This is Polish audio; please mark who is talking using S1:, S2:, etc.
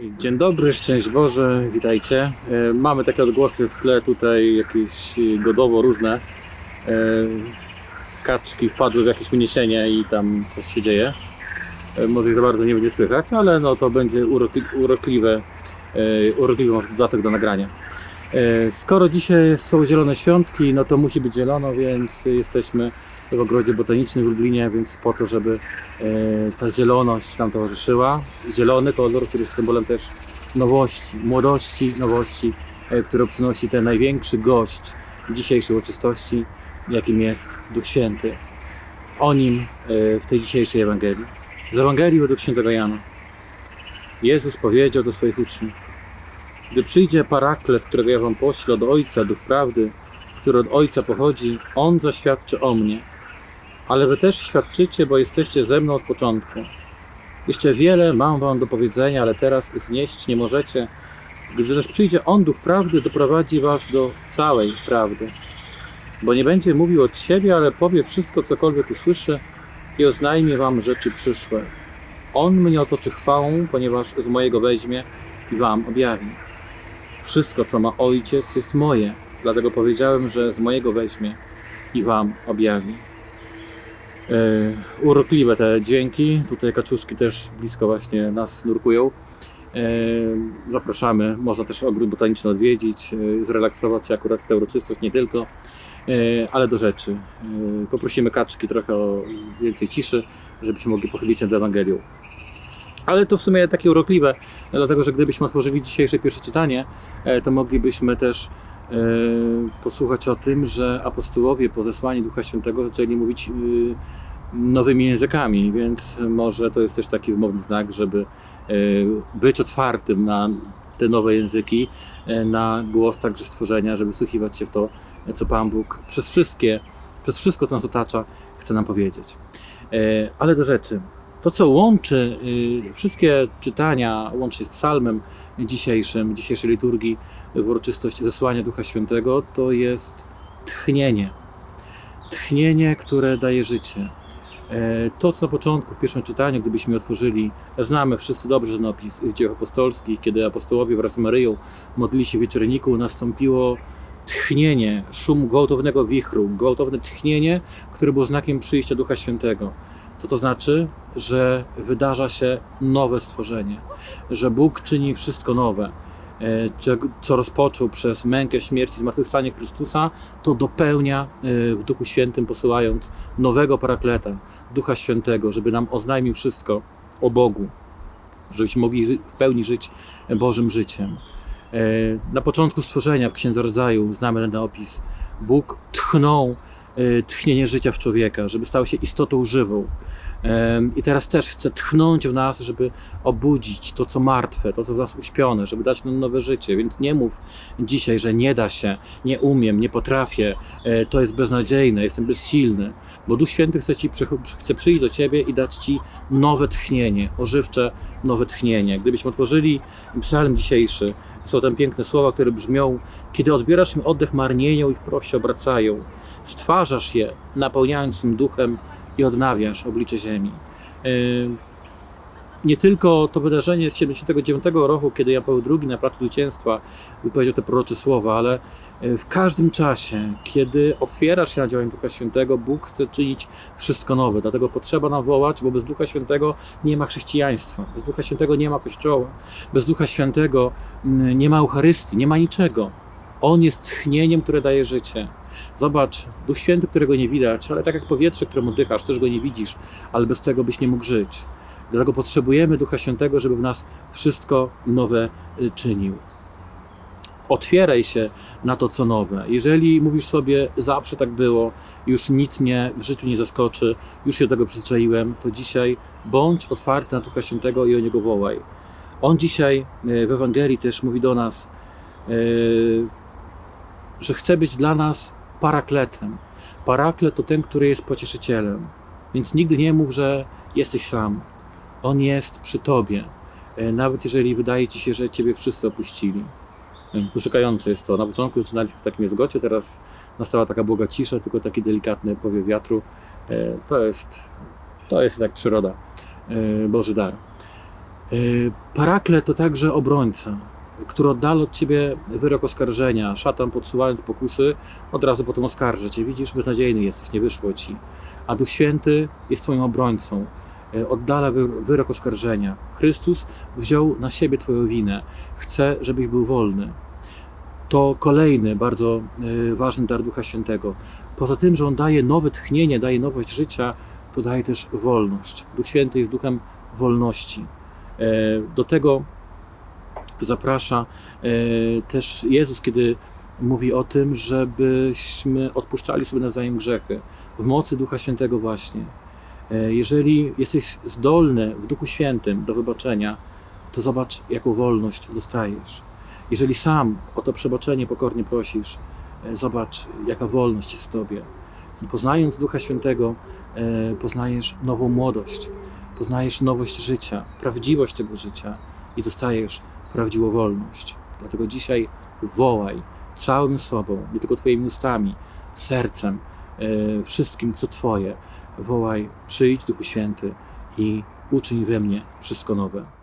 S1: Dzień dobry, szczęść Boże, witajcie. E, Mamy takie odgłosy w tle tutaj jakieś godowo różne. E, Kaczki wpadły w jakieś uniesienie i tam coś się dzieje. E, Może ich za bardzo nie będzie słychać, ale no to będzie urokli, urokliwe, urokliwy może dodatek do nagrania. E, Skoro dzisiaj są zielone świątki, no to musi być zielono, więc jesteśmy w ogrodzie botanicznym w Lublinie, więc po to, żeby e, ta zieloność nam towarzyszyła. Zielony kolor, który jest symbolem też nowości, młodości, nowości, e, którą przynosi ten największy gość dzisiejszej uroczystości, jakim jest Duch Święty. O nim w tej dzisiejszej Ewangelii. Z Ewangelii według świętego Jana. Jezus powiedział do swoich uczniów: Gdy przyjdzie paraklet, którego ja wam poślę od Ojca, Duch Prawdy, który od Ojca pochodzi, On zaświadczy o mnie. Ale wy też świadczycie, bo jesteście ze mną od początku. Jeszcze wiele mam wam do powiedzenia, ale teraz znieść nie możecie. Gdy też przyjdzie On, Duch Prawdy, doprowadzi was do całej prawdy. Bo nie będzie mówił od siebie, ale powie wszystko, cokolwiek usłyszy i oznajmie wam rzeczy przyszłe. On mnie otoczy chwałą, ponieważ z mojego weźmie i wam objawi. Wszystko, co ma Ojciec, jest moje, dlatego powiedziałem, że z mojego weźmie i wam objawi. E, urokliwe te dźwięki. Tutaj kaczuszki też blisko właśnie nas nurkują. E, zapraszamy, można też ogród botaniczny odwiedzić, e, zrelaksować się akurat tę uroczystość, nie tylko, ale do rzeczy. Poprosimy kaczki trochę o więcej ciszy, żebyśmy mogli pochylić się nad Ewangelią. Ale to w sumie takie urokliwe, dlatego że gdybyśmy otworzyli dzisiejsze pierwsze czytanie, e, to moglibyśmy też e, posłuchać o tym, że apostołowie po zesłaniu Ducha Świętego zaczęli mówić e, nowymi językami, więc może to jest też taki wymowny znak, żeby być otwartym na te nowe języki, na głos także stworzenia, żeby wsłuchiwać się w to, co Pan Bóg przez wszystkie, przez wszystko, co nas otacza, chce nam powiedzieć. Ale do rzeczy. To, co łączy y, wszystkie czytania, łącznie z psalmem dzisiejszym, dzisiejszej liturgii, w uroczystość zesłania Ducha Świętego, to jest tchnienie. Tchnienie, które daje życie. E, To, co na początku, w pierwszym czytaniu, gdybyśmy otworzyli, znamy wszyscy dobrze ten opis z dzieł apostolskich, kiedy apostołowie wraz z Maryją modlili się w wieczorniku, nastąpiło tchnienie, szum gwałtownego wichru, gwałtowne tchnienie, które było znakiem przyjścia Ducha Świętego. Co to znaczy? Że wydarza się nowe stworzenie, że Bóg czyni wszystko nowe. E, Co rozpoczął przez mękę, śmierć i zmartwychwstanie Chrystusa, to dopełnia e, w Duchu Świętym, posyłając nowego parakleta, Ducha Świętego, żeby nam oznajmił wszystko o Bogu, żebyśmy mogli w pełni żyć Bożym życiem. E, Na początku stworzenia w Księdze Rodzaju znamy ten opis. Bóg tchnął tchnienie życia w człowieka, żeby stał się istotą żywą. I teraz też chce tchnąć w nas, żeby obudzić to, co martwe, to, co w nas uśpione, żeby dać nam nowe życie. Więc nie mów dzisiaj, że nie da się, nie umiem, nie potrafię, e, to jest beznadziejne, jestem bezsilny. Bo Duch Święty chce, ci, chce przyjść do ciebie i dać ci nowe tchnienie, ożywcze nowe tchnienie. Gdybyśmy otworzyli psalm dzisiejszy, są tam piękne słowa, które brzmią: Kiedy odbierasz im oddech, marnieją i w proście obracają. Stwarzasz je, napełniając swym duchem i odnawiasz oblicze ziemi. Nie tylko to wydarzenie z 79 roku, kiedy Jan Paweł II na placu zwycięstwa wypowiedział te prorocze słowa, ale yy, w każdym czasie, kiedy otwierasz się na działanie Ducha Świętego, Bóg chce czynić wszystko nowe. Dlatego potrzeba nam wołać, bo bez Ducha Świętego nie ma chrześcijaństwa, bez Ducha Świętego nie ma Kościoła, bez Ducha Świętego mm, nie ma Eucharystii, nie ma niczego. On jest tchnieniem, które daje życie. Zobacz, Duch Święty, którego nie widać, ale tak jak powietrze, którym oddychasz, też go nie widzisz, ale bez tego byś nie mógł żyć. Dlatego potrzebujemy Ducha Świętego, żeby w nas wszystko nowe y, czynił. Otwieraj się na to, co nowe. Jeżeli mówisz sobie, zawsze tak było, już nic mnie w życiu nie zaskoczy, już się do tego przyzwyczaiłem, to dzisiaj bądź otwarty na Ducha Świętego i o Niego wołaj. On dzisiaj y, w Ewangelii też mówi do nas, y, że chce być dla nas parakletem. Paraklet to ten, który jest pocieszycielem. Więc nigdy nie mów, że jesteś sam. On jest przy tobie. E, Nawet jeżeli wydaje ci się, że ciebie wszyscy opuścili. E, Uszykające jest to. Na początku zaczynaliśmy w takim zgocie, teraz nastała taka błoga cisza, tylko taki delikatny powiew wiatru. E, To jest, to jest jak przyroda. E, Boży dar. Y, Parakle to także obrońca, który oddala od ciebie wyrok oskarżenia. Szatan podsuwając pokusy, od razu potem oskarży cię. Widzisz, beznadziejny jesteś, nie wyszło ci. A Duch Święty jest twoim obrońcą. Y, Oddala wy- wyrok oskarżenia. Chrystus wziął na siebie twoją winę. Chce, żebyś był wolny. To kolejny bardzo y, ważny dar Ducha Świętego. Poza tym, że On daje nowe tchnienie, daje nowość życia, to daje też wolność. Duch Święty jest duchem wolności. E, Do tego zaprasza e, też Jezus, kiedy mówi o tym, żebyśmy odpuszczali sobie nawzajem grzechy. W mocy Ducha Świętego właśnie. E, Jeżeli jesteś zdolny w Duchu Świętym do wybaczenia, to zobacz, jaką wolność dostajesz. Jeżeli sam o to przebaczenie pokornie prosisz, e, zobacz, jaka wolność jest w Tobie. Poznając Ducha Świętego, poznajesz nową młodość, poznajesz nowość życia, prawdziwość tego życia i dostajesz prawdziwą wolność. Dlatego dzisiaj wołaj całym sobą, nie tylko Twoimi ustami, sercem, e, wszystkim, co Twoje. Wołaj, przyjdź Duchu Święty i uczyń we mnie wszystko nowe.